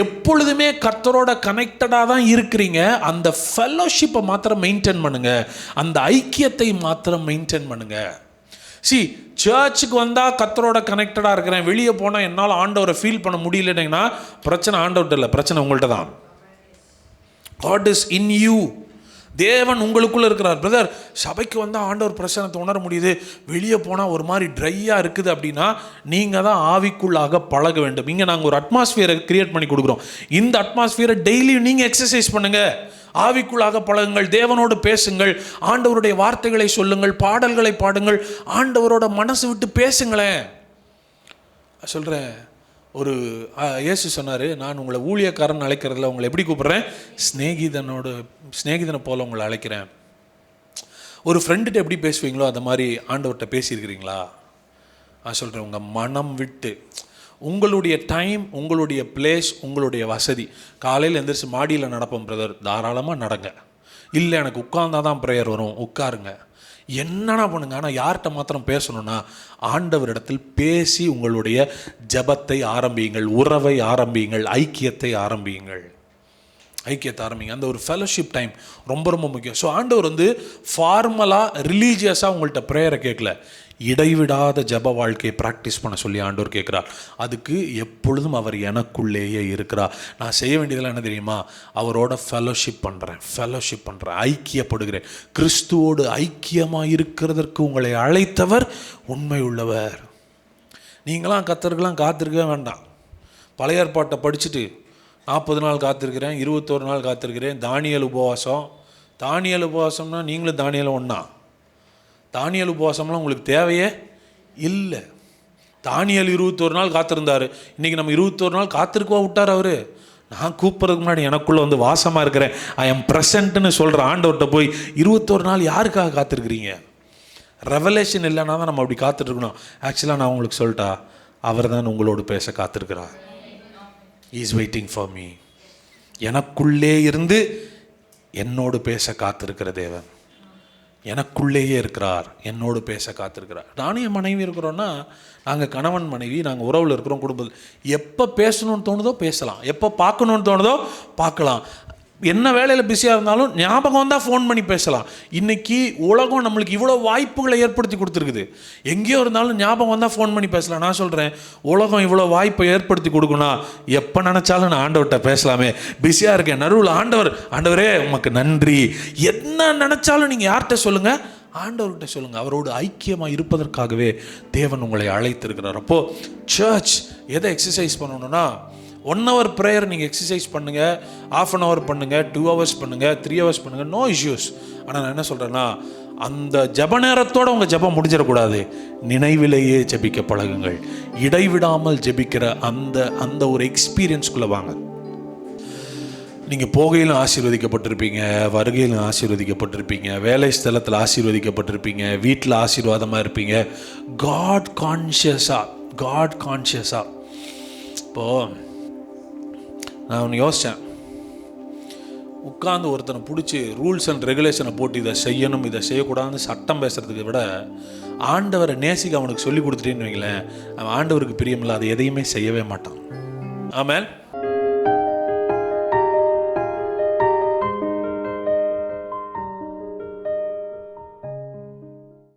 எப்பொழுதுமே கர்த்தரோட கனெக்டடாக தான் இருக்கிறீங்க. அந்த ஃபெல்லோஷிப்பை மாத்திரம் மெயின்டைன் பண்ணுங்க. அந்த ஐக்கியத்தை மாத்திரம் மெயின்டைன் பண்ணுங்க. சி சர்ச்சுக்கு வந்தால் கத்தரோட கனெக்டடாக இருக்கிறேன். வெளியே போனால் என்னால் ஆண்டவரை ஃபீல் பண்ண முடியலன்னா பிரச்சனை ஆண்டவர்கிட்ட இல்லை. பிரச்சனை உங்கள்கிட்ட தான். காட் இஸ் இன் யூ தேவன் உங்களுக்குள்ள இருக்கிறார். பிரதர் சபைக்கு வந்தால் ஆண்டவர் பிரச்சனத்தை உணர முடியுது. வெளியே போனால் ஒரு மாதிரி ட்ரையாக இருக்குது அப்படின்னா நீங்கள் தான் ஆவிக்குள்ளாக பழக வேண்டும். இங்கே நாங்கள் ஒரு அட்மாஸ்பியரை கிரியேட் பண்ணி கொடுக்குறோம். இந்த அட்மாஸ்பியரை டெய்லியும் நீங்கள் எக்ஸசைஸ் பண்ணுங்கள் ஆவிக்குள்ளாக பழகுங்கள் தேவனோடு பேசுங்கள் ஆண்டவருடைய வார்த்தைகளை சொல்லுங்கள் பாடல்களை பாடுங்கள் ஆண்டவரோட மனசு விட்டு பேசுங்களேன். சொல்கிறேன் ஒரு இயேசு சொன்னார் நான் உங்களை ஊழியக்காரன் அழைக்கிறதுல உங்களை எப்படி கூப்பிட்றேன்? ஸ்நேகிதனோட ஸ்நேகிதனை போல் உங்களை அழைக்கிறேன். ஒரு ஃப்ரெண்டுகிட்ட எப்படி பேசுவீங்களோ அந்த மாதிரி ஆண்டவர்கிட்ட பேசியிருக்கிறீங்களா? நான் சொல்கிறேன் உங்கள் மனம் விட்டு. உங்களுடைய டைம் உங்களுடைய பிளேஸ் உங்களுடைய வசதி. காலையில் எந்திரிச்சு மாடியில் நடப்போம் பிரதர் தாராளமாக நடங்க. இல்லை எனக்கு உட்கார்ந்தா தான் ப்ரேயர் வரும். உட்காருங்க. என்னன்னா பண்ணுங்க? ஆனால் யார்கிட்ட மாத்திரம் பேசணும்னா ஆண்டவரிடத்தில் பேசி உங்களுடைய ஜெபத்தை ஆரம்பியுங்கள் உறவை ஆரம்பியுங்கள் ஐக்கியத்தை ஆரம்பியுங்கள். ஐக்கியத்தை ஆரம்பிங்க. அந்த ஒரு ஃபெலோஷிப் டைம் ரொம்ப ரொம்ப முக்கியம். ஸோ ஆண்டவர் வந்து ஃபார்மலாக ரிலீஜியஸாக உங்கள்கிட்ட ப்ரேயரை கேட்கல. இடைவிடாத ஜெப வாழ்க்கையை ப்ராக்டிஸ் பண்ண சொல்லி ஆண்டோர் கேட்குறார். அதுக்கு எப்பொழுதும் அவர் எனக்குள்ளேயே இருக்கிறார். நான் செய்ய வேண்டியதெல்லாம் என்ன தெரியுமா? அவரோட ஃபெலோஷிப் பண்ணுறேன் ஃபெலோஷிப் பண்ணுறேன் ஐக்கியப்படுகிறேன். கிறிஸ்துவோடு ஐக்கியமாக இருக்கிறதற்கு உங்களை அழைத்தவர் உண்மை உள்ளவர். நீங்களாம் கத்தருக்கெல்லாம் காத்திருக்கவே வேண்டாம். பழைய ஏற்பாட்டை படிச்சுட்டு நாற்பது நாள் காத்திருக்கிறேன் இருபத்தோரு நாள் காத்திருக்கிறேன். தானியல் உபவாசம். தானியல் உபவாசம்னா நீங்களும் தானியலும் ஒன்றா தானியல் உபவாசம்லாம் உங்களுக்கு தேவையே? இல்லை. தானியல் இருபத்தோரு நாள் காத்திருந்தாரு. இன்றைக்கி நம்ம இருபத்தோரு நாள் காத்திருக்கவா விட்டார் அவர்? நான் கூப்பிட்றதுக்கு முன்னாடி எனக்குள்ளே வந்து வாசமாக இருக்கிறேன். ஐ எம் ப்ரெசண்ட்னு சொல்கிற ஆண்டவர்கிட்ட போய் இருபத்தோரு நாள் யாருக்காக காத்திருக்கிறீங்க? ரெவலேஷன் இல்லைன்னா தான் நம்ம அப்படி காத்துட்ருக்கணும் ஆக்சுவலாக நான் உங்களுக்கு சொல்லிட்டா அவர் தான் உங்களோடு பேச காத்திருக்கிறார். இஸ் வெயிட்டிங் ஃபார் மீ எனக்குள்ளே இருந்து என்னோடு பேச காத்திருக்கிற தேவன். எனக்குள்ளேயே இருக்கிறார் என்னோடு பேச காத்திருக்கிறார். நானும் என் மனைவி இருக்கிறோன்னா நாங்கள் கணவன் மனைவி நாங்கள் உறவில் இருக்கிறோம் குடும்பத்தில். எப்போ பேசணும்னு தோணுதோ பேசலாம். எப்போ பார்க்கணுன்னு தோணுதோ பார்க்கலாம். என்ன வேலையில் பிஸியாக இருந்தாலும் ஞாபகம் தான் ஃபோன் பண்ணி பேசலாம். இன்றைக்கி உலகம் நம்மளுக்கு இவ்வளோ வாய்ப்புகளை ஏற்படுத்தி கொடுத்துருக்குது. எங்கேயோ இருந்தாலும் ஞாபகம் வந்தால் ஃபோன் பண்ணி பேசலாம். நான் சொல்கிறேன் உலகம் இவ்வளோ வாய்ப்பை ஏற்படுத்தி கொடுக்கணும் எப்போ நினச்சாலும் நான் ஆண்டவர்கிட்ட பேசலாமே. பிஸியாக இருக்கேன். நடுவில் ஆண்டவர் ஆண்டவரே உமக்கு நன்றி. என்ன நினச்சாலும் நீங்கள் யார்கிட்ட சொல்லுங்கள் ஆண்டவர்கிட்ட சொல்லுங்கள் அவரோடு ஐக்கியமாக இருப்பதற்காகவே தேவன் உங்களை அழைத்திருக்கிறார். அப்போது சர்ச் எதை எக்ஸசைஸ் பண்ணணும்னா ஒன் ஹவர் ப்ரேயர் நீங்கள் எக்ஸசைஸ் பண்ணுங்கள் ஆஃப் அன் ஹவர் பண்ணுங்கள் டூ ஹவர்ஸ் பண்ணுங்கள் த்ரீ ஹவர்ஸ் பண்ணுங்கள் நோ இஷ்யூஸ் ஆனால் நான் என்ன சொல்கிறேன்னா அந்த ஜப நேரத்தோட உங்கள் ஜெபம் முடிஞ்சிடக்கூடாது. நினைவிலேயே ஜெபிக்க பழகுங்கள். இடைவிடாமல் ஜெபிக்கிற அந்த அந்த ஒரு எக்ஸ்பீரியன்ஸ்குள்ளே வாங்க. நீங்கள் போகையிலும் ஆசீர்வதிக்கப்பட்டிருப்பீங்க வருகையிலும் ஆசீர்வதிக்கப்பட்டிருப்பீங்க வேலை ஸ்தலத்தில் ஆசீர்வதிக்கப்பட்டிருப்பீங்க வீட்டில் ஆசீர்வாதமாக இருப்பீங்க. காட் கான்ஷியஸாக காட் கான்ஷியஸாக இப்போது நான் ஒன்று யோசித்தேன் உட்காந்து ஒருத்தனை பிடிச்சி ரூல்ஸ் அண்ட் ரெகுலேஷனை போட்டு இதை செய்யணும் இதை செய்யக்கூடாதுன்னு சட்டம் பேசுகிறதுக்கு விட ஆண்டவரை நேசிக்க அவனுக்கு சொல்லி கொடுத்துட்டேன்னு வைங்களேன் அவன் ஆண்டவருக்கு பிரியமில்லாத எதையுமே செய்யவே மாட்டான். ஆமாம்